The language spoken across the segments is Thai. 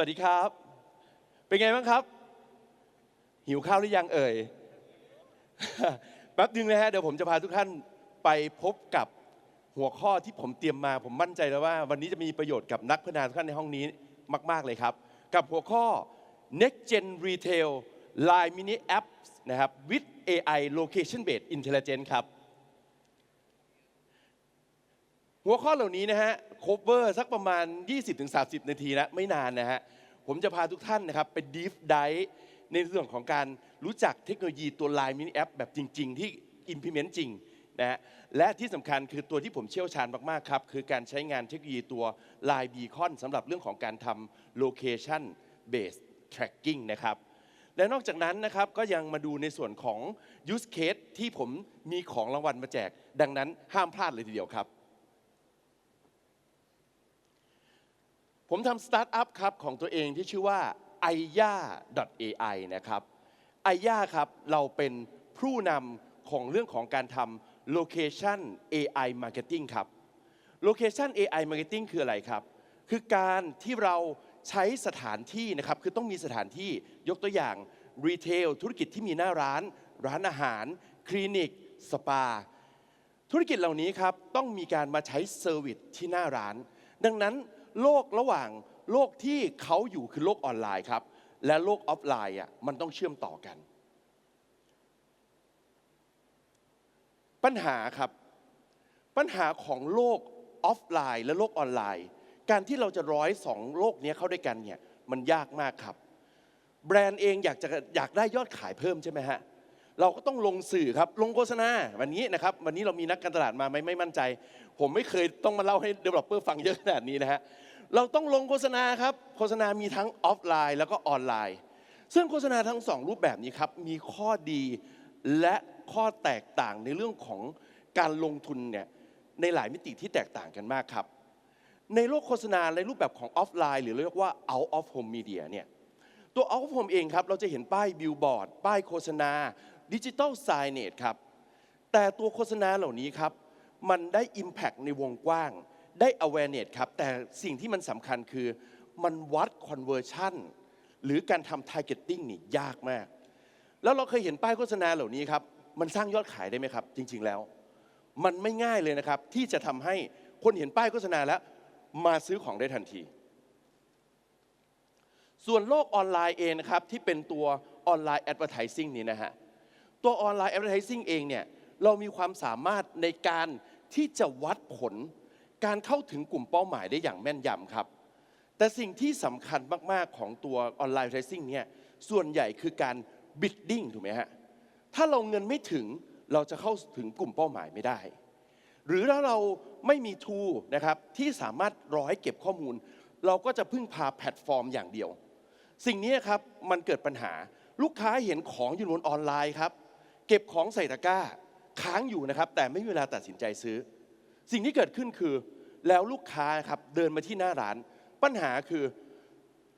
วัสดีครับ เป็นไงบ้างครับ หิวข้าวหรือยังเอ่ย แป๊บนึงนะฮะ เดี๋ยวผมจะพาทุกท่านไปพบกับหัวข้อที่ผมเตรียมมา ผมมั่นใจแล้วว่า วันนี้จะมีประโยชน์กับนักพัฒนาทุกท่านในห้องนี้มาก ๆ เลยครับ กับหัวข้อ next gen retail line mini apps นะครับ with AI location based intelligence ครับ หัวข้อเหล่านี้นะฮะ cover สักประมาณ 20-30 นาทีนะไม่นานนะฮะ ผมจะพาทุกท่านนะครับไป deep dive ในเรื่องของการรู้จักเทคโนโลยีตัว Line Mini App แบบจริง ๆ ที่ implement จริงนะฮะและที่สำคัญคือตัวที่ผมเชี่ยวชาญมากๆครับคือการใช้งานเทคโนโลยีตัว Line Beacon สำหรับเรื่องของการทำ location based tracking นะครับและนอกจากนั้นนะครับก็ยังมาดูในส่วนของ use case ที่ผมมีของรางวัลมาแจก ดังนั้นห้ามพลาดเลยทีเดียวครับ ผมทำสตาร์ทอัพครับของตัวเองที่ชื่อว่า a y a AI นะครับ a y a ครับเราเป็นผู้นำของเรื่องของการทำ location AI marketing ครับ location AI marketing คืออะไรครับ คือการที่เราใช้สถานที่นะครับ คือต้องมีสถานที่ยกตัวอย่างรีเทลธุรกิจที่มีหน้าร้าน ร้านอาหาร คลินิก สปา ธุรกิจเหล่านี้ครับ ต้องมีการมาใช้เซอร์วิสที่หน้าร้าน ดังนั้น โลกระหว่างโลกที่เขาอยู่คือโลกออนไลน์ครับ และโลกออฟไลน์อะมันต้องเชื่อมต่อกัน ปัญหาครับ ปัญหาของโลกออฟไลน์ และโลกออนไลน์ การที่เราจะร้อยสองโลกนี้เข้าด้วยกันเนี่ยมันยากมากครับ แบรนด์เองอยากจะอยากได้ยอดขายเพิ่มใช่ไหมฮะ เราก็ต้องลงสื่อครับ ลงโฆษณาวันนี้นะครับ วันนี้เรามีนักการตลาดมาไหมไม่มั่นใจ ผมไม่เคยต้องมาเล่าให้ developer ฟังเยอะขนาดนี้นะฮะเราต้องลงโฆษณาครับ โฆษณามีทั้งออฟไลน์ แล้วก็ออนไลน์ ซึ่งโฆษณาทั้งสองรูปแบบนี้ครับมีข้อดีและข้อแตกต่างในเรื่องของการลงทุนเนี่ยในหลายมิติที่แตกต่างกันมากครับ ในโลกโฆษณาในรูปแบบของออฟไลน์ หรือเรียกว่า out of home media เนี่ยตัว out of home เองครับเราจะเห็นป้ายบิลบอร์ดป้ายโฆษณา ดิจิ t a ลไซเนตครับ แต่ตัวโฆษณาเหล่านี้ครับ มันได้ Impact ในวงกว้าง ได้ awareness ครับ แต่สิ่งที่มันสำคัญคือ มันวัด conversion หรือการทำ targeting นี่ยากมาก แล้วเราเคยเห็นป้ายโฆษณาเหล่านี้ครับ มันสร้างยอดขายได้ไหมครับ จริง ๆ แล้ว มันไม่ง่ายเลยนะครับ ที่จะทำให้คนเห็นป้ายโฆษณาแล้วมาซื้อของได้ทันที ส่วนโลกออนไลน์เองนะครับที่เป็นตัวออนไลน์แอดเวอร์ทิซิ่งนี้นะฮะ ตัวออนไลน์แอดเวอร์ทิซิ่งเองเนี่ยเรามีความสามารถในการที่จะวัดผล การเข้าถึงกลุ่มเป้าหมายได้อย่างแม่นยำครับ แต่สิ่งที่สำคัญมาก ๆ ของตัวออนไลน์แอดเวอร์ทิซิ่งเนี่ยส่วนใหญ่คือการบิดดิ้งถูกไหมฮะถ้าเราเงินไม่ถึงเราจะเข้าถึงกลุ่มเป้าหมายไม่ได้ หรือถ้าเราไม่มีทูนะครับที่สามารถรอให้เก็บข้อมูล เราก็จะพึ่งพาแพลตฟอร์มอย่างเดียว สิ่งนี้ครับมันเกิดปัญหาลูกค้าเห็นของอยู่บนออนไลน์ครับ เก็บของใส่ตะกร้าค้างอยู่นะครับ แต่ไม่มีเวลาตัดสินใจซื้อ สิ่งที่เกิดขึ้นคือ แล้วลูกค้าครับเดินมาที่หน้าร้าน ปัญหาคือ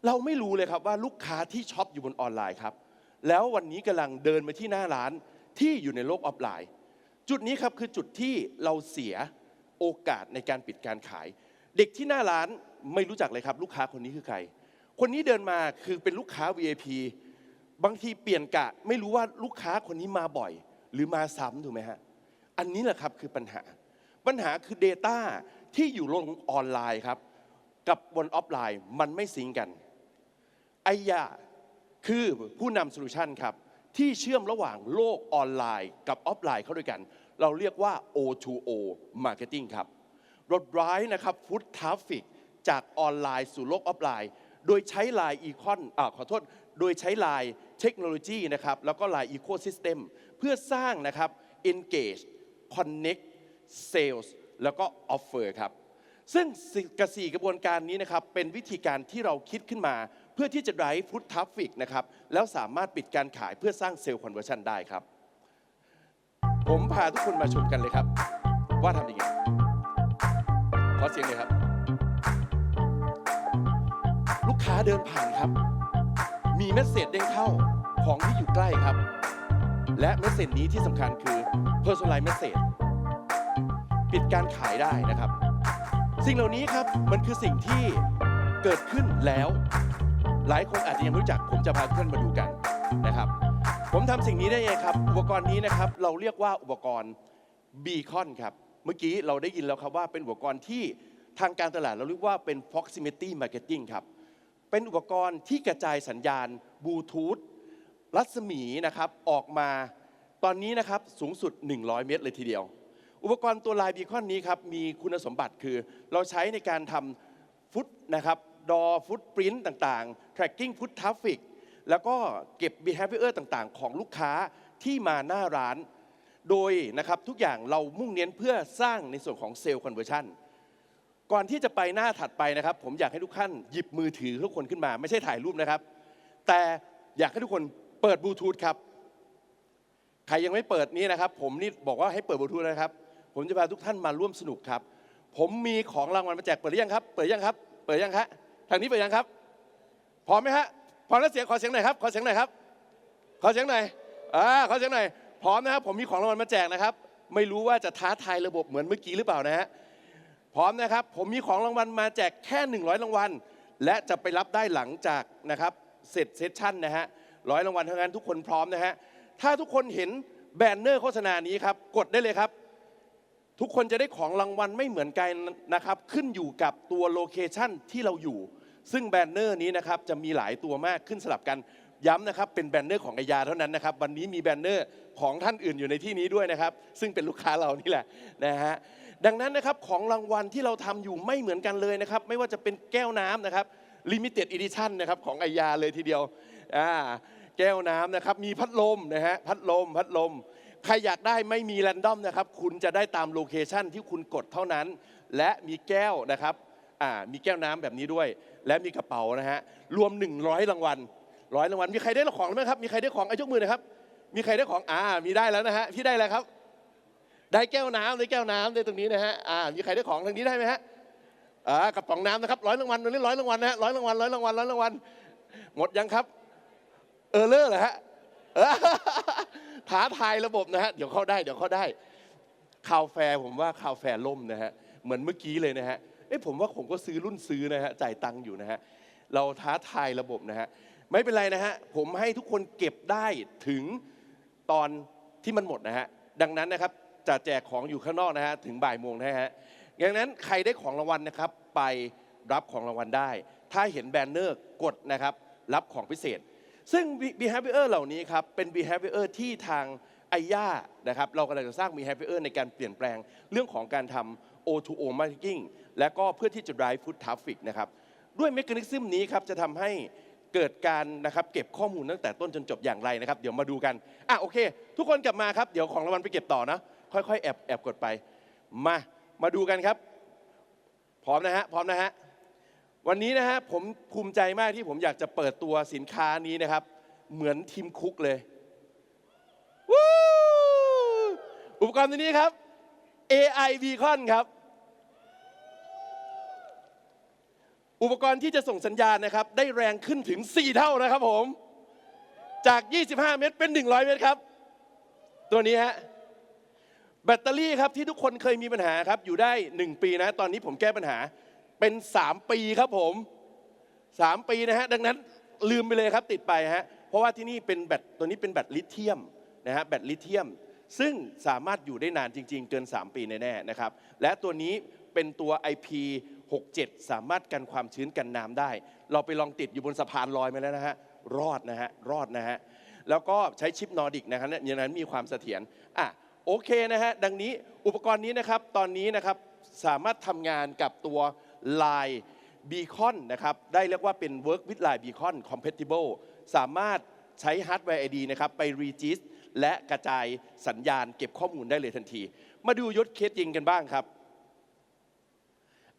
เราไม่รู้เลยครับว่าลูกค้าที่ช็อปอยู่บนออนไลน์ครับ แล้ววันนี้กำลังเดินมาที่หน้าร้านที่อยู่ในโลกออฟไลน์ จุดนี้ครับคือจุดที่เราเสียโอกาสในการปิดการขาย เด็กที่หน้าร้านไม่รู้จักเลยครับ ลูกค้าคนนี้คือใคร คนนี้เดินมาคือเป็นลูกค้า VIP บางทีเปลี่ยนกะไม่รู้ว่าลูกค้าคนนี้มาบ่อย หรือมาซ้ำถูกไหมฮะ อันนี้แหละครับคือปัญหา ปัญหาคือ Data ที่อยู่ลงออนไลน์ครับ กับบนออฟไลน์มันไม่ซิงกันไอยาคือผู้นำโซลูชันครับ ที่เชื่อมระหว่างโลกออนไลน์กับออฟไลน์เข้าด้วยกัน เราเรียกว่า O2O Marketing ครับรถร้ายนะครับฟุตทราฟิกจากออนไลน์สู่โลกออฟไลน์ โดยใช้ไลน์อีคอนอ่าขอโทษ โดยใช้ไลน์เทคโนโลยีนะครับแล้วก็ไลน์อีโค y ิสเต็มเพื่อสร้างนะครับ engage connect sales แล้วก็ offer ครับซึ่งกระสีกระบวนการนี้นะครับเป็นวิธีการที่เราคิดขึ้นมา เพื่อที่จะ drive foot traffic นะครับแล้วสามารถปิดการขายเพื่อสร้างเซลล์ conversion ได้ครับ ผมพาทุกคนมาชมกันเลยครับ ว่าทำยังไงขอเสียงเลยครับ ลูกค้าเดินผ่านครับ มีเมสเซจเด้งเข้าของที่อยู่ใกล้ครับ และเมสเซจนี้ที่สำคัญคือ personalized message ปิดการขายได้นะครับ สิ่งเหล่านี้ครับมันคือสิ่งที่เกิดขึ้นแล้ว หลายคนอาจจะยังไม่รู้จัก ผมจะพาทุกท่านมาดูกันนะครับ ผมทำสิ่งนี้ได้ยังไงครับ อุปกรณ์นี้นะครับ เราเรียกว่าอุปกรณ์บีคอนครับ เมื่อกี้เราได้ยินแล้วครับว่าเป็นอุปกรณ์ที่ทางการตลาดเราเรียกว่าเป็น proximity marketing ครับ เป็นอุปกรณ์ที่กระจายสัญญาณบลูทูธรัศมีนะครับออกมาตอนนี้นะครับสูงสุด 100 เมตรเลยทีเดียว อุปกรณ์ตัวลายบีคอนนี้ครับมีคุณสมบัติคือ เราใช้ในการทำฟุตนะครับดอฟุตปรินต์ต่างๆ tracking foot traffic แล้วก็เก็บ behavior ต่างๆ ของลูกค้าที่มาหน้าร้าน โดยนะครับทุกอย่างเรามุ่งเน้นเพื่อสร้างในส่วนของเซลล์คอนเวอร์ชัน ก่อนที่จะไปหน้าถัดไปนะครับ ผมอยากให้ทุกท่านหยิบมือถือทุกคนขึ้นมา ไม่ใช่ถ่ายรูปนะครับ แต่อยากให้ทุกคนเปิดบลูทูธครับ ใครยังไม่เปิดนี่นะครับ ผมนี่บอกว่าให้เปิดบลูทูธนะครับ ผมจะพาทุกท่านมาร่วมสนุกครับ ผมมีของรางวัลมาแจกเปิดหรือยังครับ เปิดยังครับ เปิดยังครับทางนี้เปิดยังครับ พร้อมไหมฮะ พร้อมแล้วเสียงขอเสียงหน่อยครับ ขอเสียงหน่อยครับ ขอเสียงหน่อย อ่า ขอเสียงหน่อย พร้อมนะครับ ผมมีของรางวัลมาแจกนะครับ ไม่รู้ว่าจะท้าทายระบบเหมือนเมื่อกี้หรือเปล่านะฮะ พร้อมนะครับ ผมมีของรางวัลมาแจกแค่ 100 รางวัล และจะไปรับได้หลังจากนะครับเสร็จเซสชั่นนะฮะร้อยรางวัลเท่านั้นทุกคนพร้อมนะฮะถ้าทุกคนเห็นแบนเนอร์โฆษณานี้ครับกดได้เลยครับ ทุกคนจะได้ของรางวัลไม่เหมือนกันนะครับ ขึ้นอยู่กับตัวโลเคชันที่เราอยู่ ซึ่งแบนเนอร์นี้นะครับจะมีหลายตัวมากขึ้นสลับกันย้ำนะครับเป็นแบนเนอร์ของไอยาเท่านั้นนะครับ วันนี้มีแบนเนอร์ของท่านอื่นอยู่ในที่นี้ด้วยนะครับ ซึ่งเป็นลูกค้าเรานี่แหละนะฮะ ดังนั้นนะครับของรางวัลที่เราทำอยู่ไม่เหมือนกันเลยนะครับ ไม่ว่าจะเป็นแก้วน้ำนะครับ limited edition นนะครับของไอยาเลยทีเดียวอ่าแก้วน้ำนะครับมีพัดลมนะฮะพัดลมพัดลม ใครอยากได้ไม่มีแรนดอมนะครับคุณจะได้ตามโลเคชันที่คุณกดเท่านั้น และมีแก้วนะครับอ่ามีแก้วน้ำแบบนี้ด้วย และมีกระเป๋านะฮะรวม 100 รางวัลร้อยรางวัลมีใครได้ของไหมครับมีใครได้ของไอ้ยกมือนะครับ มีใครได้ของอ่ามีได้แล้วนะฮะพี่ได้แล้วครับ ได้แก้วน้ำได้แก้วน้ำได้ตรงนี้นะฮะอ่ามีใครได้ของทางนี้ได้ไหมฮะอ่ากระป๋องน้ำนะครับร้อยรางวัลวันนี้ร้อยรางวัลนะฮะร้อยรางวัลร้อยรางวัลร้อยรางวัลหมดยังครับ เออเลอร์เหรอฮะท้าทายระบบนะฮะเดี๋ยวเข้าได้เดี๋ยวเข้าได้ข่าวแฟร์ผมว่าข่าวแฟร์ล่มนะฮะเหมือนเมื่อกี้เลยนะฮะเอ้ยผมว่าผมก็ซื้อรุ่นซื้อนะฮะจ่ายตังค์อยู่นะฮะเราท้าทายระบบนะฮะไม่เป็นไรนะฮะผมให้ทุกคนเก็บได้ถึงตอนที่มันหมดนะฮะดังนั้นนะครับ จะแจกของอยู่ข้างนอกนะฮะถึงบ่ายโมงนะฮะดังนั้นใครได้ของรางวัลนะครับ ไปรับของรางวัลได้ ถ้าเห็นแบนเนอร์กดนะครับรับของพิเศษ ซึ่ง behavior เหล่านี้ครับเป็น behavior ที่ทางไอย่านะครับเรากำลังจะสร้าง behavior ในการเปลี่ยนแปลงเรื่องของการทำ O2O marketing และก็เพื่อที่จะ drive foot traffic นะครับด้วยเมคานิซึมนี้ครับจะทำให้เกิดการนะครับเก็บข้อมูลตั้งแต่ต้นจนจบอย่างไรนะครับ เดี๋ยวมาดูกันอะโอเค ทุกคนกลับมาครับ เดี๋ยวของรางวัลไปเก็บต่อนะ ค่อยๆ แอบแอบกดไป มา มาดูกันครับ พร้อมนะฮะ พร้อมนะฮะ วันนี้นะฮะผมภูมิใจมากที่ผมอยากจะเปิดตัวสินค้านี้นะครับ เหมือนทีมคุกเลยวู้อุปกรณ์ตัวนี้ครับ AI Beacon ครับ อุปกรณ์ที่จะส่งสัญญาณนะครับ ได้แรงขึ้นถึง 4 เท่านะครับผม จาก 25 เมตรเป็น 100 เมตรครับ ตัวนี้ฮะ แบตเตอรี่ครับที่ทุกคนเคยมีปัญหาครับ อยู่ได้ 1 ปีนะ ตอนนี้ผมแก้ปัญหาเป็น 3 ปีครับผม 3 ปีนะฮะดังนั้นลืมไปเลยครับติดไปฮะเพราะว่าที่นี่เป็นแบตตัวนี้เป็นแบตลิเธียมนะฮะแบตลิเธียม ซึ่งสามารถอยู่ได้นานจริง ๆ เกิน 3 ปีแน่ๆนะครับและตัวนี้เป็นตัว IP 67 สามารถกันความชื้นกันน้ำได้ เราไปลองติดอยู่บนสะพานลอยมาแล้วนะฮะรอดนะฮะรอดนะฮะแล้วก็ใช้ชิปนอร์ดิกนะครับอย่างนั้นมีความเสถียรอะ โอเคนะฮะดังนี้อุปกรณ์นี้นะครับตอนนี้นะครับสามารถทำงานกับตัว Line Beacon นะครับได้เรียกว่าเป็น Work with Line Beacon Compatible สามารถใช้ฮาร์ดแวร์ ID นะครับไป regis และกระจายสัญญาณเก็บข้อมูลได้เลยทันที มาดูยุทธเคสจริงกันบ้างครับ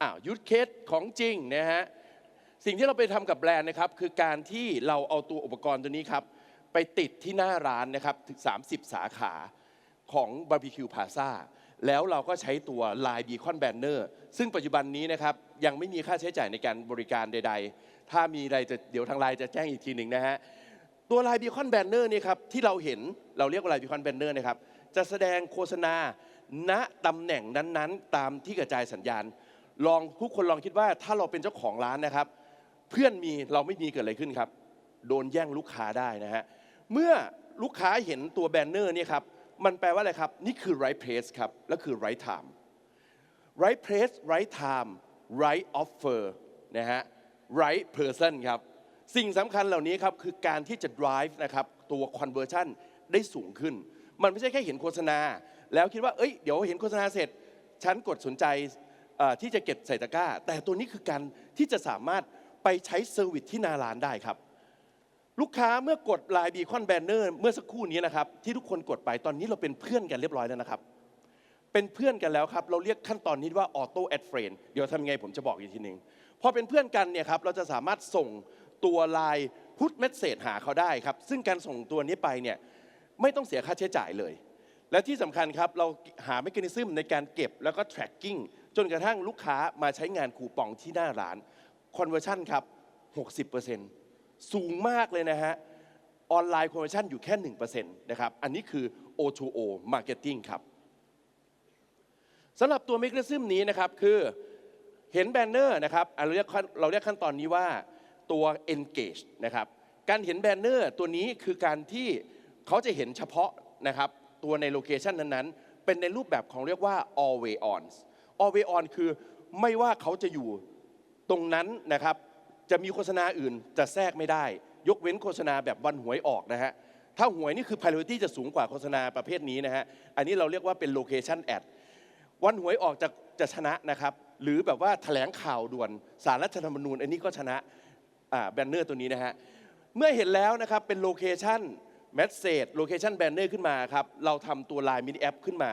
อ้าวยุทธเคสของจริงนะฮะสิ่งที่เราไปทำกับแบรนด์นะครับคือการที่เราเอาตัวอุปกรณ์ตัวนี้ครับไปติดที่หน้าร้านนะครับถึง30 สาขา ของ Barbecue Plaza แล้วเราก็ใช้ตัว Line Beacon Banner ซึ่งปัจจุบันนี้นะครับยังไม่มีค่าใช้จ่ายในการบริการใด ๆ ถ้ามีอะไรจะเดี๋ยวทางไลน์จะแจ้งอีกทีหนึ่งนะฮะตัว Line Beacon Banner นี่ครับที่เราเห็นเราเรียกว่า Line Beacon Banner นะครับจะแสดงโฆษณาณตำแหน่งนั้นๆ ตามที่กระจายสัญญาณ ลองทุกคนลองคิดว่าถ้าเราเป็นเจ้าของร้านนะครับ เพื่อนมีเราไม่มีเกิดอะไรขึ้นครับ โดนแย่งลูกค้าได้นะฮะเมื่อลูกค้าเห็นตัวแบนเนอร์นี่ครับ มันแปลว่าอะไรครับ นี่คือ right place ครับ และคือ right time right place right time right offer นะฮะ right person ครับ สิ่งสำคัญเหล่านี้ครับ คือการที่จะ drive นะครับ ตัว conversion ได้สูงขึ้น มันไม่ใช่แค่เห็นโฆษณา แล้วคิดว่า เอ้ย เดี๋ยวเห็นโฆษณาเสร็จ ฉันกดสนใจที่จะเก็บใส่ตะกร้า แต่ตัวนี้คือการที่จะสามารถไปใช้เซอร์วิสที่นาร้านได้ครับ ลูกค้าเมื่อกดลน์บีคอนแบนเนอร์เมื่อสักครู่นี้นะครับ ที่ทุกคนกดไปตอนนี้เราเป็นเพื่อนกันเรียบร้อยแล้วนะครับ เป็นเพื่อนกันแล้วครับ เราเรียกขั้นตอนนี้ว่าออโต้แอดเฟรนเดี๋ยวทำยังไงผมจะบอกอีกทีหนึ่งพอเป็นเพื่อนกันเนี่ยครับเราจะสามารถส่งตัวลน์พุทเมสเซจหาเขาได้ครับ ซึ่งการส่งตัวนี้ไปเนี่ยไม่ต้องเสียค่าใช้จ่ายเลย และที่สำคัญครับเราหาเมคานิซึมในการเก็บแล้วก็ tracking จนกระทั่งลูกค้ามาใช้งานคูปองที่หน้าร้าน conversion ครับ60% สูงมากเลยนะฮะ ออนไลน์ conversion อยู่แค่1%นะครับ อันนี้คือ O2O marketing ครับสำหรับตัวเมคานิซึมนี้นะครับคือเห็นแบนเนอร์นะครับเราเรียกขั้นเราเรียกขั้นตอนนี้ว่าตัว engage นะครับการเห็นแบนเนอร์ตัวนี้คือการที่เขาจะเห็นเฉพาะนะครับตัวในโลเคชันนั้นๆ เป็นในรูปแบบของเรียกว่า always on always on คือไม่ว่าเขาจะอยู่ตรงนั้นนะครับ จะมีโฆษณาอื่นจะแทรกไม่ได้ ยกเว้นโฆษณาแบบวันหวยออกนะฮะถ้าหวยนี่คือ priority จะสูงกว่าโฆษณาประเภทนี้นะฮะอันนี้เราเรียกว่าเป็น location ad วันหวยออกจะจะชนะนะครับหรือแบบว่าแถลงข่าวด่วนสารรัฐธรรมนูญ อันนี้ก็ชนะแบนเนอร์ตัวนี้นะฮะเมื่อเห็นแล้วนะครับเป็นโลเคชันแมสเซจโลเคชันแบนเนอร์ขึ้นมาครับเราทำตัว Line Mini App ขึ้นมา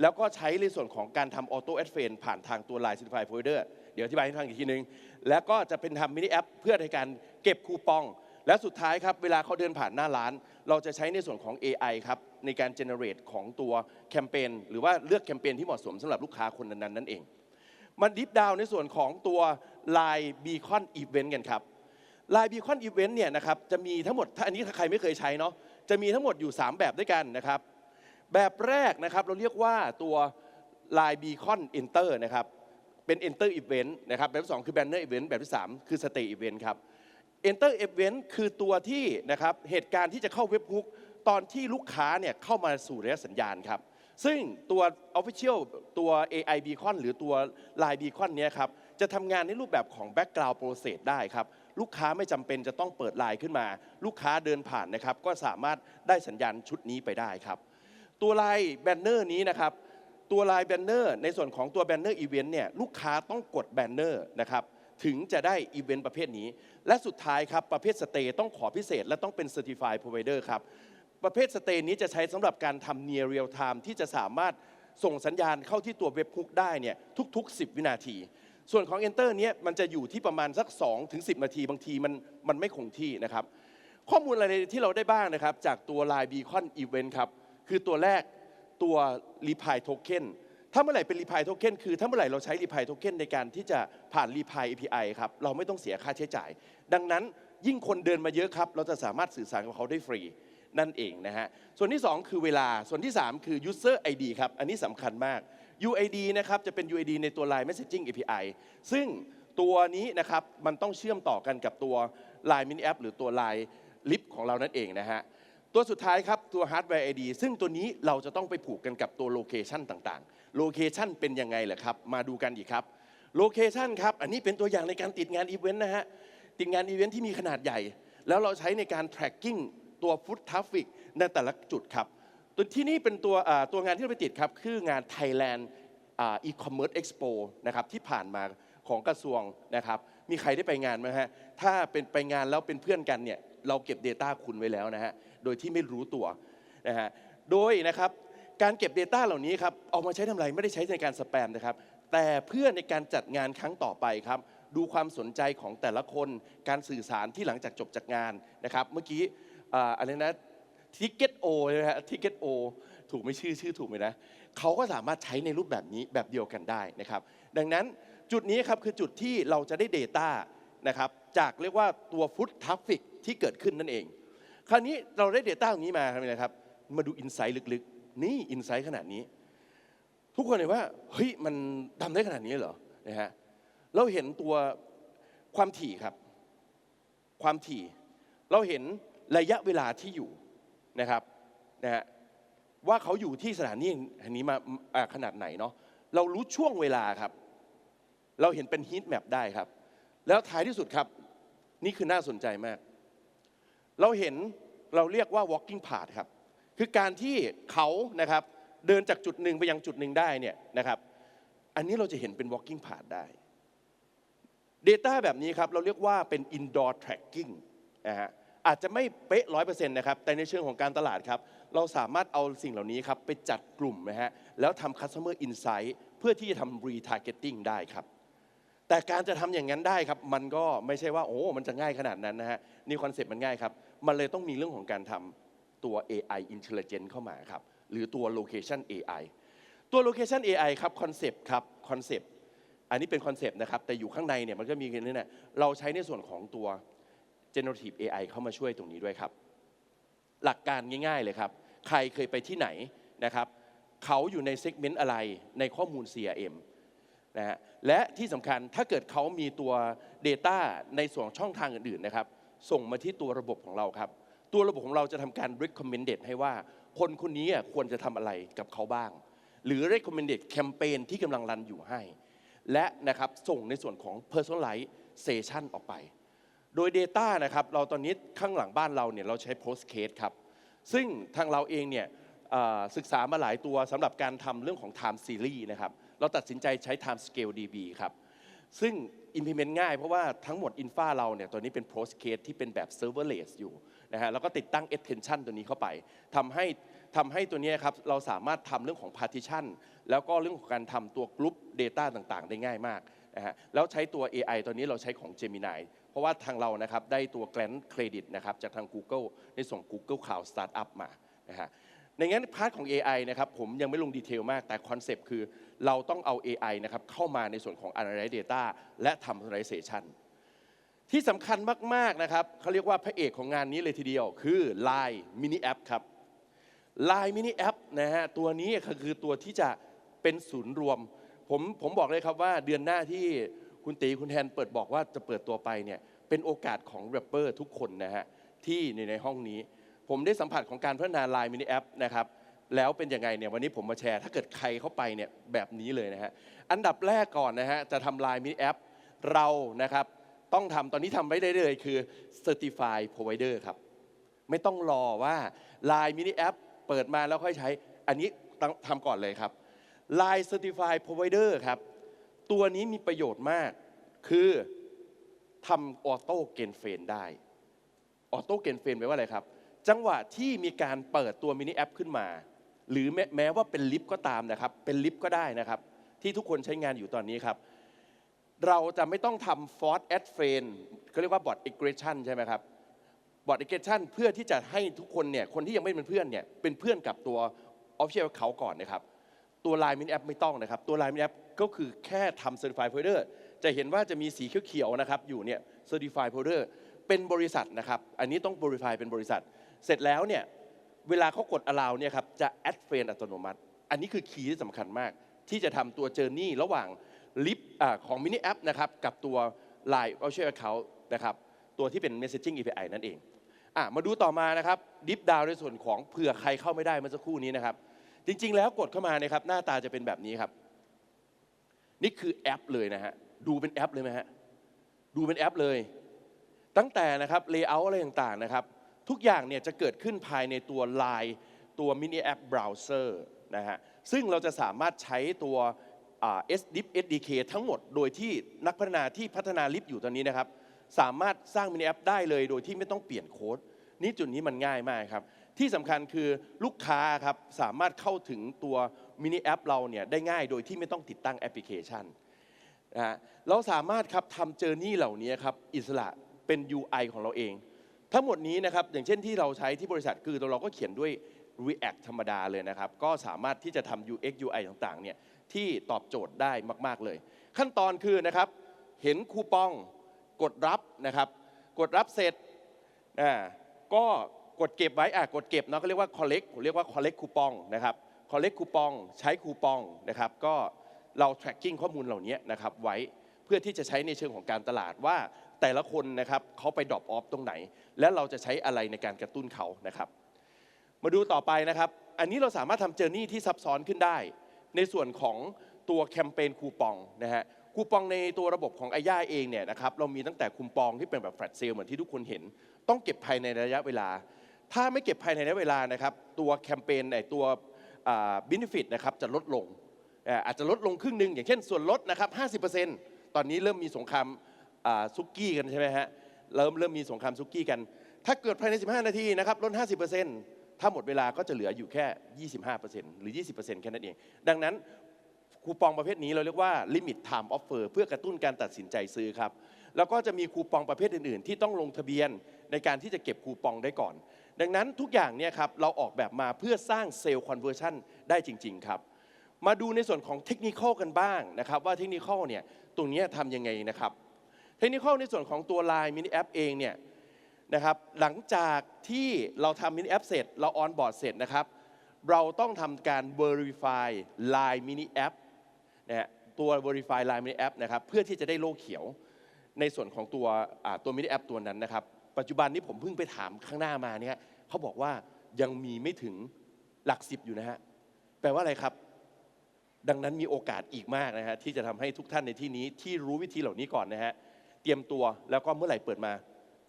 แล้วก็ใช้ในส่วนของการทำออโต้แอดเฟนผ่านทางตัว Line Certified Provider เดี๋ เดี๋ยวอธิบายให้ฟังอีกทีนึง แล้วก็จะเป็นทำมินิแอปเพื่อในการเก็บคูปอง และสุดท้ายครับ เวลาเขาเดินผ่านหน้าร้าน เราจะใช้ในส่วนของ AI ครับ ในการ generate ของตัวแคมเปญหรือว่าเลือกแคมเปญที่เหมาะสมสำหรับลูกค้าคนนั้นๆนั่นเอง มันดิฟดาวในส่วนของตัว Line Beacon Event กันครับ Line Beacon Event เนี่ยนะครับจะมีทั้งหมดถ้าอันนี้ถ้าใครไม่เคยใช้เนาะจะมีทั้งหมดอยู่ 3 แบบด้วยกันนะครับแบบแรกนะครับเราเรียกว่าตัว Line Beacon Enter นะครับ เป็น Enter Event นะครับแบบที่สองคือ Banner Event แบบที่ 3 คือ Stay Event ครับ Enter Event คือตัวที่นะครับเหตุการณ์ที่จะเข้าเว็บฮุกตอนที่ลูกค้าเนี่ยเข้ามาสู่ระยะสัญญาณครับ ซึ่งตัว Official ตัว AI Beacon หรือตัว Line Beacon เนี้ยครับจะทำงานในรูปแบบของ Background Process ได้ครับ ลูกค้าไม่จำเป็นจะต้องเปิดไลน์ขึ้นมา ลูกค้าเดินผ่านนะครับ ก็สามารถได้สัญญาณชุดนี้ไปได้ครับ ตัวไลายแบนเนอร์นี้นะครับ ตัวลายแบนเนอร์ในส่วนของตัวแบนเนอร์อีเวนต์เนี่ยลูกค้าต้องกดแบนเนอร์นะครับถึงจะได้อีเวนต์ประเภทนี้ และสุดท้ายครับประเภทสเตย์ต้องขอพิเศษ และต้องเป็น Certified Provider ครับประเภทสเตย์นี้จะใช้สำหรับการทำ near real time ที่จะสามารถส่งสัญญาณเข้าที่ตัวเว็บฮุกได้เนี่ยทุก ๆ 10 วินาที ส่วนของ Enter เนี้ยมันจะอยู่ที่ประมาณสัก 2 ถึง 10 นาทีบางทีมันมันไม่คงที่นะครับข้อมูลอะไรที่เราได้บ้างนะครับจากตัว Line Beacon Event ครับคือตัวแรก ตัว Reply Token ถ้าเมื่อไหร่เป็น Reply Token คือถ้าเมื่อไหร่เราใช้ Reply Token ในการที่จะผ่าน Reply API ครับเราไม่ต้องเสียค่าใช้จ่าย ดังนั้นยิ่งคนเดินมาเยอะครับ เราจะสามารถสื่อสารกับเขาได้ฟรีนั่นเองนะฮะ ส่วนที่ 2 คือเวลา ส่วนที่ 3 คือ User ID ครับ อันนี้สำคัญมาก UID นะครับ จะเป็น UID ในตัว Line Messaging API ซึ่งตัวนี้นะครับ มันต้องเชื่อมต่อกันกับตัว Line Mini App หรือตัว Line Lip ของเรานั่นเองนะฮะ ตัวสุดท้ายครับตัว Hardware ID ซึ่งตัวนี้เราจะต้องไปผูกกันกับตัวโลเคชันต่างๆโลเคชันเป็นยังไงเหรอครับ มาดูกันอีกครับโลเคชันครับอันนี้เป็นตัวอย่างในการติดงานอีเวนต์นะฮะติดงานอีเวนต์ที่มีขนาดใหญ่ แล้วเราใช้ในการ tracking ตัว foot traffic ในแต่ละจุดครับตัวที่นี่เป็นตัวอ่าตัวงานที่เราไปติดครับ คืองาน Thailand อ่า e-commerce expo นะครับที่ผ่านมาของกระทรวงนะครับมีใครได้ไปงานไหมฮะถ้าเป็นไปงานแล้วเป็นเพื่อนกันเนี่ย เราเก็บ Data คุณไว้แล้วนะฮะโดยที่ไม่รู้ตัวนะฮะโดยนะครับการเก็บ Data เหล่านี้ครับเอามาใช้ทำอะไรไม่ได้ใช้ในการสแปมนะครับแต่เพื่อในการจัดงานครั้งต่อไปครับดูความสนใจของแต่ละคนการสื่อสารที่หลังจากจบจากงานนะครับเมื่อกี้ออะไรนะทิกเก็ตโอนะฮะทิกเก็ตโอถูกไหม่ชื่อชื่อถูกไหมนะเขาก็สามารถใช้ในรูปแบบนี้แบบเดียวกันได้นะครับ ดังนั้นจุดนี้ครับคือจุดที่เราจะได้ Data นะครับจากเรียกว่าตัวฟุตทัฟฟิกที่เกิดขึ้นนั่นเอง คราวนี้เราได้ Data ตรงนี้มาทำไมนะครับ มาดูอินไซต์ลึกๆ นี่อินไซต์ขนาดนี้ ทุกคนเห็นว่าเฮ้ยมันทำได้ขนาดนี้เหรอนะฮะเราเห็นตัวความถี่ครับ ความถี่ เราเห็นระยะเวลาที่อยู่นะครับนะฮะว่าเขาอยู่ที่สถานีแห่งนี้มาาขนาดไหนเนาะเรารู้ช่วงเวลาครับ เราเห็นเป็นฮีทแมปได้ครับ แล้วท้ายที่สุดครับ นี่คือน่าสนใจมาก เราเห็นเราเรียกว่า walking path ครับ คือการที่เขานะครับเดินจากจุดหนึ่งไปยังจุดหนึ่งได้เนี่ยนะครับ อันนี้เราจะเห็นเป็น walking path ได้ Data แบบนี้ครับ เราเรียกว่าเป็น indoor tracking นะฮะอาจจะไม่เป๊ะร้อยเปอร์เซ็นต์นะครับ แต่ในเชิงของการตลาดครับ เราสามารถเอาสิ่งเหล่านี้ครับ ไปจัดกลุ่มนะฮะ แล้วทำ customer insight เพื่อที่จะทำ retargeting ได้ครับ แต่การจะทำอย่างนั้นได้ครับ มันก็ไม่ใช่ว่าโอ้มันจะง่ายขนาดนั้นนะฮะนี่คอนเซ็ปต์มันง่ายครับ มันเลยต้องมีเรื่องของการทำตัว AI intelligent เข้ามาครับ หรือตัว location AI ตัว location AI ครับคอนเซปต์ครับคอนเซปต์อันนี้เป็นคอนเซปต์นะครับ แต่อยู่ข้างในเนี่ยมันก็มีกันนี่นะเราใช้ในส่วนของตัว generative AI เข้ามาช่วยตรงนี้ด้วยครับ หลักการง่าย ๆเลยครับ ใครเคยไปที่ไหนนะครับ เขาอยู่ในเซกเมนต์อะไรในข้อมูล CRM นะฮะและที่สำคัญถ้าเกิดเขามีตัว Data ในส่วนช่องทางอื่นๆนะครับ ส่งมาที่ตัวระบบของเราครับ ตัวระบบของเราจะทำการ recommended ให้ว่า คนคนนี้อะควรจะทำอะไรกับเขาบ้าง หรือ recommended แคมเปญที่กำลังรันอยู่ให้ และนะครับส่งในส่วนของ personalization ออกไป โดย Data นะครับเราตอนนี้ข้างหลังบ้านเราเนี่ยเราใช้ post case ครับ ซึ่งทางเราเองเนี่ยศึกษามาหลายตัวสำหรับการทำเรื่องของ time series นะครับ เราตัดสินใจใช้ time scale db ครับ ซึ่ง implement ง่ายเพราะว่าทั้งหมด infra เราเนี่ยตัวนี้เป็น post case ที่เป็นแบบ serverless อยู่นะฮะแล้วก็ติดตั้ง extension ตัวนี้เข้าไปทำให้ทำให้ตัวนี้ครับเราสามารถทำเรื่องของ partition แล้วก็เรื่องของการทำตัว group data ต่างๆ ได้ง่ายมากนะฮะแล้วใช้ตัว AI ตัวนี้เราใช้ของ Gemini เพราะว่าทางเรานะครับได้ตัว grant credit นะครับจากทาง Google ในส่ง Google Cloud Startup มานะฮะในงั้นพาร์ทของ AI นะครับผมยังไม่ลงดีเทลมากแต่คอนเซปต์คือ เราต้องเอา AI นะครับเข้ามาในส่วนของ Analyze Data และทำ Visualization ที่สำคัญมาก ๆ นะครับเขาเรียกว่าพระเอกของงานนี้เลยทีเดียว คือ Line Mini App ครับ Line Mini App นะฮะตัวนี้คือตัวที่จะเป็นศูนย์รวม ผมผมบอกเลยครับว่าเดือนหน้าที่คุณตีคุณแทนเปิดบอกว่าจะเปิดตัวไปเนี่ยเป็นโอกาสของแรปเปอร์ทุกคนนะฮะที่ในในห้องนี้ ผมได้สัมผัสของการพัฒนา Line Mini App นะครับ แล้วเป็นยังไงเนี่ยวันนี้ผมมาแชร์ ถ้าเกิดใครเข้าไปเนี่ยแบบนี้เลยนะฮะอันดับแรกก่อนนะฮะจะทำ Line Mini App เรานะครับต้องทำตอนนี้ทำไม่ได้เลยคือ Certified Provider ครับ ไม่ต้องรอว่า Line Mini App เปิดมาแล้วค่อยใช้ อันนี้ต้องทำก่อนเลยครับ Line Certified Provider ครับ ตัวนี้มีประโยชน์มาก คือทำออโต้เกนเฟนได้ ออโต้เกนเฟนแปลว่าอะไรครับ จังหวะที่มีการเปิดตัวมินิแอปขึ้นมา หรือแม้แม้ว่าเป็นลิฟต์ก็ตามนะครับ เป็นลิฟต์ก็ได้นะครับ ที่ทุกคนใช้งานอยู่ตอนนี้ครับ เราจะไม่ต้องทำ force add friend เขาเรียกว่า bot aggression ใช่ไหมครับบอ t เ g r e s s i o n เพื่อที่จะให้ทุกคนเนี่ยคนที่ยังไม่เป็นเพื่อนเนี่ยเป็นเพื่อนกับตัว Official เขาก่อนนะครับ ตัว Line Mini App ไม่ต้องนะครับ ตัว Line Mini App ก็คือแค่ทำ Certified Provider จะเห็นว่าจะมีสีเขียวๆนะครับอยู่เนี่ย Certified Provider เป็นบริษัทนะครับ อันนี้ต้อง Verify เป็นบริษัท เสร็จแล้วเนี่ย เวลาเขากด allow เนี่ยครับจะ add friend อัตโนมัติ อันนี้คือคีย์ที่สำคัญมาก ที่จะทำตัว Journey ระหว่างลิฟต์ของ Mini App นะครับกับตัว Line Official Account นะครับตัวที่เป็น Messaging API นั่นเองอะมาดูต่อมานะครับดิฟดาวในส่วนของเผื่อใครเข้าไม่ได้เมื่อสักครู่นี้นะครับ จริง ๆ แล้วกดเข้ามานะครับหน้าตาจะเป็นแบบนี้ครับ นี่คือแอปเลยนะฮะดูเป็นแอปเลยไหมฮะดูเป็นแอปเลย ตั้งแต่นะครับเลเยอร์อะไรต่างๆนะครับ ทุกอย่างเนี่ยจะเกิดขึ้นภายในตัว Line ตัวมินิแอปเบราว์เซอร์นะฮะซึ่งเราจะสามารถใช้ตัว SDIP SDK ทั้งหมดโดยที่นักพัฒนาที่พัฒนาลิฟอยู่ตอนนี้นะครับ สามารถสร้างมินิแอปได้เลยโดยที่ไม่ต้องเปลี่ยนโค้ด นี่จุดนี้มันง่ายมากครับ ที่สำคัญคือลูกค้าครับสามารถเข้าถึงตัวมินิแอปเราเนี่ยได้ง่ายโดยที่ไม่ต้องติดตั้งแอปพลิเคชันนะฮะเราสามารถครับทำเจอร์นี่เหล่านี้ครับอิสระเป็น UI ของเราเอง ทั้งหมดนี้นะครับอย่างเช่นที่เราใช้ที่บริษัทคือเราก็เขียนด้วย React ธรรมดาเลยนะครับ ก็สามารถที่จะทำ UX UI ต่างๆเนี่ยที่ตอบโจทย์ได้มาก ๆเลย ขั้นตอนคือนะครับเห็นคูปองกดรับนะครับ กดรับเสร็จอ่าก็กดเก็บไว้อะกดเก็บเนาะก็เรียกว่า collect เรียกว่า collect คูปองนะครับ collect คูปองใช้คูปองนะครับ ก็เรา tracking ข้อมูลเหล่านี้นะครับไว้เพื่อที่จะใช้ในเชิงของการตลาดว่า แต่ละคนนะครับเขาไปดรอปออฟตรงไหน และเราจะใช้อะไรในการกระตุ้นเขานะครับ มาดูต่อไปนะครับ อันนี้เราสามารถทำเจอร์นี่ที่ซับซ้อนขึ้นได้ ในส่วนของตัวแคมเปญคูปองนะฮะคูปองในตัวระบบของไอย่าเองเนี่ยนะครับเรามีตั้งแต่คูปองที่เป็นแบบแฟลชเซลเหมือนที่ทุกคนเห็น ต้องเก็บภายในระยะเวลา ถ้าไม่เก็บภายในระยะเวลานะครับตัวแคมเปญในตัวบินฟิตนะครับจะลดลงอาจจะลดลงครึ่งหนึ่งอย่างเช่นส่วนลดนะครับ 50%ตอนนี้เริ่มมีสงคราม ซุกี้กันใช่ไหมฮะเริ่มเริ่มมีสงครามซุกี้กัน ถ้าเกิดภายใน 15 นาทีนะครับลด 50%ถ้าหมดเวลาก็จะเหลืออยู่แค่ 25%หรือ 20%แค่นั้นเอง ดังนั้นคูปองประเภทนี้เราเรียกว่า limit time offer เพื่อกระตุ้นการตัดสินใจซื้อครับ แล้วก็จะมีคูปองประเภทอื่น ๆ ที่ต้องลงทะเบียนในการที่จะเก็บคูปองได้ก่อน ดังนั้นทุกอย่างเนี่ยครับเราออกแบบมาเพื่อสร้างเซลล์คอนเวอร์ชันได้จริง ๆ ครับมาดูในส่วนของเทคนิคกันบ้างนะครับว่าเทคนิคเนี่ยตรงนี้ทำยังไงนะครับ ทคนิคในส่วนของตัว Line Mini App เองเนี่ยนะครับหลังจากที่เราทำมินิแอปเสร็จ เราออนบอร์ดเสร็จนะครับ เราต้องทำการ Verify Line Mini App นะฮะตัว Verify Line Mini App นะครับเพื่อที่จะได้โล่เขียวในส่วนของตัวตัวมินิแอปตัวนั้นนะครับ ปัจจุบันนี้ผมเพิ่งไปถามข้างหน้ามาเนี่ยเขาบอกว่ายังมีไม่ถึงหลักสิบอยู่นะฮะแปลว่าอะไรครับ ดังนั้นมีโอกาสอีกมากนะฮะที่จะทำให้ทุกท่านในที่นี้ที่รู้วิธีเหล่านี้ก่อนนะฮะ เตรียมตัวแล้วก็เมื่อไหร่เปิดมา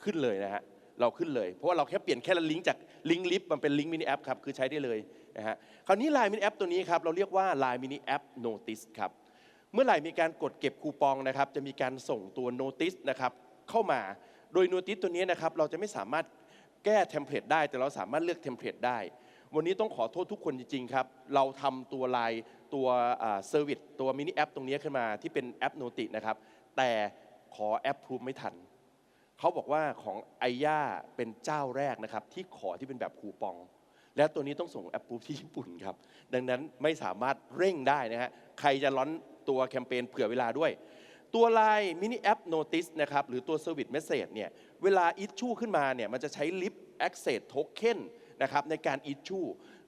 ขึ้นเลยนะฮะเราขึ้นเลย เพราะว่าเราแค่เปลี่ยนแค่ลิงก์จากลิงก์ลิฟต์มันเป็นลิงก์มินิแอปครับคือใช้ได้เลยนะฮะคราวนี้ Line มินิแอปตัวนี้ครับเราเรียกว่า Line มินิแอป Notice ครับเมื่อไหร่มีการกดเก็บคูปองนะครับจะมีการส่งตัว Notice นะครับเข้ามาโดย Notice ตัวนี้นะครับเราจะไม่สามารถแก้เทมเพลตได้ แต่เราสามารถเลือกเทมเพลตได้ วันนี้ต้องขอโทษทุกคนจริงๆครับเราทำตัวไลน์ตัวเซอร์วิสตัวมินิแอปตรงนี้ขึ้นมาที่เป็นแอปโนตินะครับแต่ ขอแอปพูฟไม่ทัน เขาบอกว่าของไอย่าเป็นเจ้าแรกนะครับ ที่ขอที่เป็นแบบคูปอง และตัวนี้ต้องส่งแอปพูฟที่ญี่ปุ่นครับ ดังนั้นไม่สามารถเร่งได้นะฮะใครจะร้อนตัวแคมเปญเผื่อเวลาด้วย ตัวไลน์มินิแอปโนติสนะครับหรือตัว Service Message เนี่ยเวลาอิชชูขึ้นมาเนี่ยมันจะใช้ลิฟต์ Access Token นะครับในการอิชชู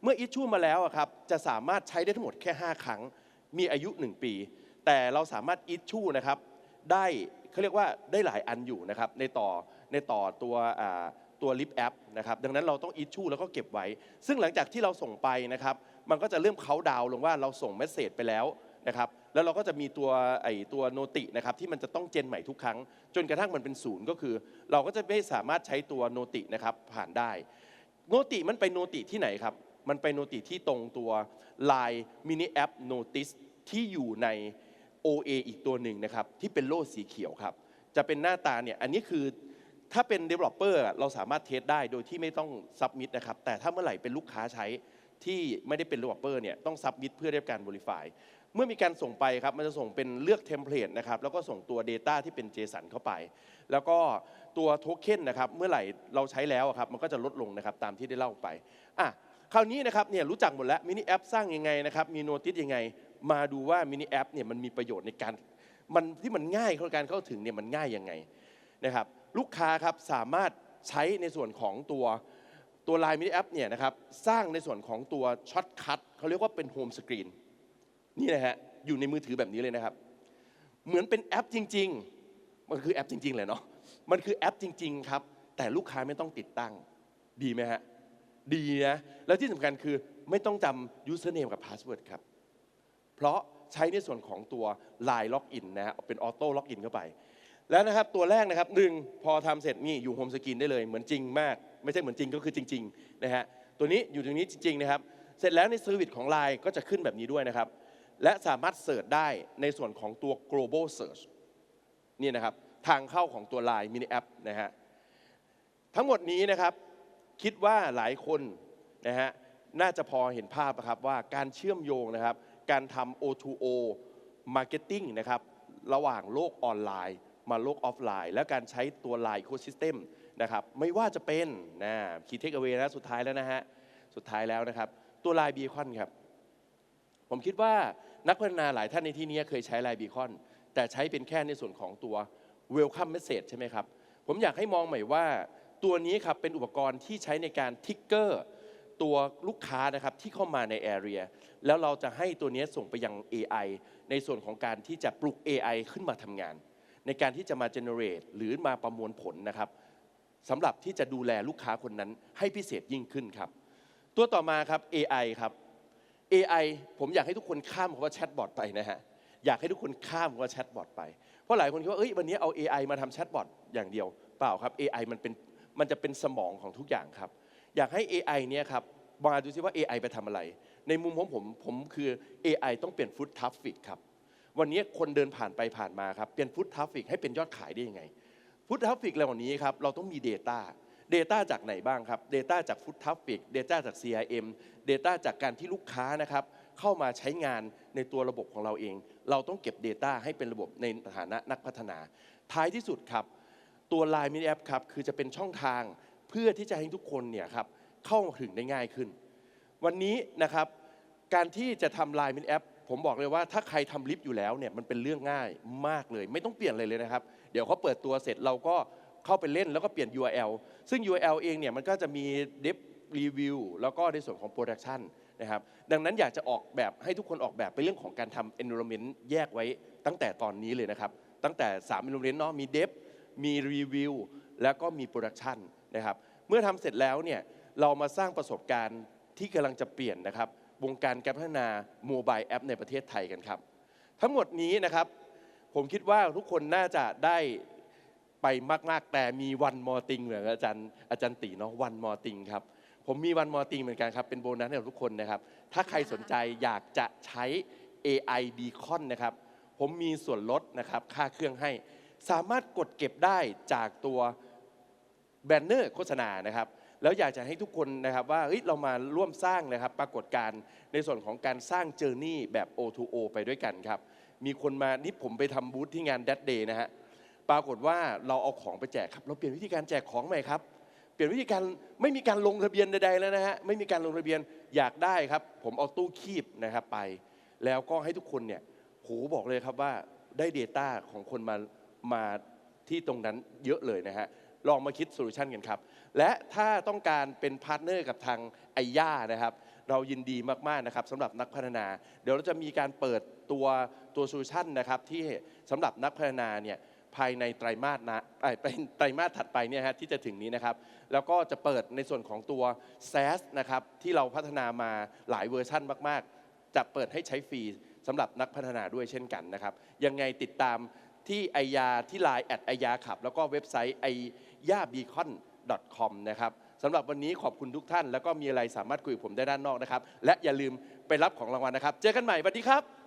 เมื่ออิชชูมาแล้วอะครับจะสามารถใช้ได้ทั้งหมดแค่ 5 ครั้ง มีอายุ 1 ปี แต่เราสามารถอิชชูนะครับ ได้เขาเรียกว่าได้หลายอันอยู่นะครับในต่อในต่อตัวตัวลิฟต์แอปนะครับดังนั้นเราต้องอิชชูแล้วก็เก็บไว้ ซึ่งหลังจากที่เราส่งไปนะครับมันก็จะเริ่มเขาดาวน์ลงว่าเราส่งเมสเซจไปแล้วนะครับแล้วเราก็จะมีตัวไอตัวโนตินะครับที่มันจะต้องเจนใหม่ทุกครั้ง จนกระทั่งมันเป็นศูนย์ก็คือ เราก็จะไม่สามารถใช้ตัวโนตินะครับผ่านได้โนติมันไปโนติที่ไหนครับมันไปโนติที่ตรงตัว Line Mini App Notice ที่อยู่ใน OA อีกตัวหนึ่งนะครับ ที่เป็นโล่สีเขียวครับ จะเป็นหน้าตาเนี่ย อันนี้คือถ้าเป็น Developer อะเราสามารถเทสได้โดยที่ไม่ต้อง Submit นะครับ แต่ถ้าเมื่อไหร่เป็นลูกค้าใช้ที่ไม่ได้เป็น Developer เนี่ยต้อง Submit เพื่อได้รับการ Verify เมื่อมีการส่งไปครับ มันจะส่งเป็นเลือกเทมเพลตนะครับ แล้วก็ส่งตัว Data ที่เป็น JSON เข้าไป แล้วก็ตัวโทเค็นนะครับ เมื่อไหร่เราใช้แล้วครับ มันก็จะลดลงนะครับตามที่ได้เล่าไปอะคราวนี้นะครับเนี่ยรู้จักหมดแล้วมินิแอปสร้างยังไงนะครับมีโนติสยังไง มาดูว่ามินิแอปเนี่ยมันมีประโยชน์ในการมันที่มันง่ายในการเข้าถึงเนี่ยมันง่ายยังไงนะครับลูกค้าครับสามารถใช้ในส่วนของตัวตัว Line Mini App เนี่ยนะครับสร้างในส่วนของตัวช็อตคัทเขาเรียกว่าเป็นโฮมสกรีนนี่นะฮะอยู่ในมือถือแบบนี้เลยนะครับ เหมือนเป็นแอปจริง ๆ มันคือแอปจริงๆเลยเนาะมันคือแอปจริง ๆ ครับ แต่ลูกค้าไม่ต้องติดตั้งดีไหมฮะดีนะแล้วที่สำคัญคือไม่ต้องจำ username กับ password ครับ เพราะใช้ในส่วนของตัว Line Login นะฮะเป็นออโต้ล็อกอินเข้าไป แล้วนะครับตัวแรกนะครับหนึ่งพอทำเสร็จนี่อยู่โฮมสกรีนได้เลยเหมือนจริงมาก ไม่ใช่เหมือนจริงก็คือจริงๆนะฮะตัวนี้อยู่ตรงนี้จริงๆนะครับเสร็จแล้วในเซอร์วิสของ Line ก็จะขึ้นแบบนี้ด้วยนะครับ และสามารถเสิร์ชได้ในส่วนของตัว global search นี่นะครับทางเข้าของตัว Line mini app นะฮะทั้งหมดนี้นะครับคิดว่าหลายคนนะฮะน่าจะพอเห็นภาพนะครับว่าการเชื่อมโยงนะครับ การทำ O2O Marketing นะครับระหว่างโลกออนไลน์ มาโลกออฟไลน์ และการใช้ตัว Line Ecosystem นะครับไม่ว่าจะเป็นนะคีเทคเอาไว้นะสุดท้ายแล้วนะฮะสุดท้ายแล้วนะครับ ตัว Line Beacon ครับ ผมคิดว่านักพัฒนาหลายท่านในที่นี้เคยใช้ Line Beacon แต่ใช้เป็นแค่ในส่วนของตัว Welcome Message ใช่ไหมครับ ผมอยากให้มองใหม่ว่าตัวนี้ครับเป็นอุปกรณ์ที่ใช้ในการทิกเกอร์ ตัวลูกค้านะครับที่เข้ามาใน Area แล้วเราจะให้ตัวนี้ส่งไปยัง AI ในส่วนของการที่จะปลุก AI ขึ้นมาทำงาน ในการที่จะมา generate หรือมาประมวลผลนะครับสำหรับที่จะดูแลลูกค้าคนนั้นให้พิเศษยิ่งขึ้นครับ ตัวต่อมาครับ AI ครับ AI ผมอยากให้ทุกคนข้ามคำว่าแชทบอทไปนะฮะอยากให้ทุกคนข้ามคำว่าแชทบอทไปเพราะหลายคนคิดว่าเอ้ยวันนี้เอา AI มาทำแชทบอทอย่างเดียว เปล่าครับ AI มันเป็นมันจะเป็นสมองของทุกอย่างครับ อยากให้ AI เนี่ยครับมาดูซิว่า AI ไปทำอะไร ในมุมของผมผมคือ AI ต้องเปลี่ยนฟุตทัฟฟิกครับวันนี้คนเดินผ่านไปผ่านมาครับเปลี่ยนฟุตทัฟฟิกให้เป็นยอดขายได้ยังไงฟุตทัฟฟิกเหล่านี้ครับเราต้องมี Data Data จากไหนบ้างครับ Data จากฟุตทัฟฟิก Data จาก CRM Data จากการที่ลูกค้านะครับเข้ามาใช้งานในตัวระบบของเราเอง เราต้องเก็บ Data ให้เป็นระบบในฐานะนักพัฒนา ท้ายที่สุดครับ ตัว Line Mini App ครับคือจะเป็นช่องทาง พื่อที่จะให้ทุกคนเนี่ยครับเข้าถึงได้ง่ายขึ้น วันนี้นะครับการที่จะทำ Line Mini App ผมบอกเลยว่าถ้าใครทำลิฟต์อยู่แล้วเนี่ยมันเป็นเรื่องง่ายมากเลย ไม่ต้องเปลี่ยนอะไรเลยนะครับ เดี๋ยวเขาเปิดตัวเสร็จเราก็เข้าไปเล่นแล้วก็เปลี่ยน URL ซึ่ง URL เองเนี่ยมันก็จะมี Dev Review แล้วก็ในส่วนของ Production นะครับดังนั้นอยากจะออกแบบให้ทุกคนออกแบบเป็นเรื่องของการทำ environment แยกไว้ตั้งแต่ตอนนี้เลยนะครับ ตั้งแต่ 3 environment เนาะมี Dev มี Review แล้วก็มี Production นะครับเมื่อทำเสร็จแล้วเนี่ยเรามาสร้างประสบการณ์ที่กำลังจะเปลี่ยนนะครับวงการการพัฒนาโมบายแอปในประเทศไทยกันครับ ทั้งหมดนี้นะครับผมคิดว่าทุกคนน่าจะได้ไปมาก ๆ แต่มีวันมอติงเหมือนอาจารย์อาจารย์ตีเนาะวันมอติงครับผมมีวันมอติงเหมือนกันครับเป็นโบนัสให้กับทุกคนนะครับ ถ้าใครสนใจอยากจะใช้ AI Beacon นะครับ ผมมีส่วนลดนะครับค่าเครื่องให้ สามารถกดเก็บได้จากตัว แบนเนอร์โฆษณานะครับแล้วอยากจะให้ทุกคนนะครับว่าเฮ้ยเรามาร่วมสร้างนะครับปรากฏการณ์ในส่วนของการสร้างเจอร์นี่แบบ O2O ไปด้วยกันครับ มีคนมานี่ผมไปทำบูธที่งาน That Day นะฮะปรากฏว่าเราเอาของไปแจกครับ เราเปลี่ยนวิธีการแจกของใหม่ครับ เปลี่ยนวิธีการไม่มีการลงทะเบียนใดๆแล้วนะฮะไม่มีการลงทะเบียนอยากได้ครับ ผมเอาตู้คีบนะครับไป แล้วก็ให้ทุกคนเนี่ยโหบอกเลยครับว่าได้ Data ของคนมามาที่ตรงนั้นเยอะเลยนะฮะ ลองมาคิดโซลูชันกันครับ และถ้าต้องการเป็นพาร์ทเนอร์กับทางไอย่านะครับ เรายินดีมาก ๆ นะครับสำหรับนักพัฒนา เดี๋ยวเราจะมีการเปิดตัวตัวโซลูชันนะครับที่สำหรับนักพัฒนาเนี่ยภายในไตรมาสนะเอ้ยเป็นไตรมาสถัดไปเนี่ยฮะที่จะถึงนี้นะครับ แล้วก็จะเปิดในส่วนของตัว SaaS นะครับที่เราพัฒนามาหลายเวอร์ชั่นมาก ๆ จะเปิดให้ใช้ฟรีสำหรับนักพัฒนาด้วยเช่นกันนะครับ ยังไงติดตามที่ไอยาที่ Line แอดไอยาขับ แล้วก็เว็บไซต์ไอ ย่าบีคอน .com นะครับสำหรับวันนี้ขอบคุณทุกท่าน แล้วก็มีอะไรสามารถคุยกับผมได้ด้านนอกนะครับ และอย่าลืมไปรับของรางวัลนะครับ เจอกันใหม่สวัสดีครับ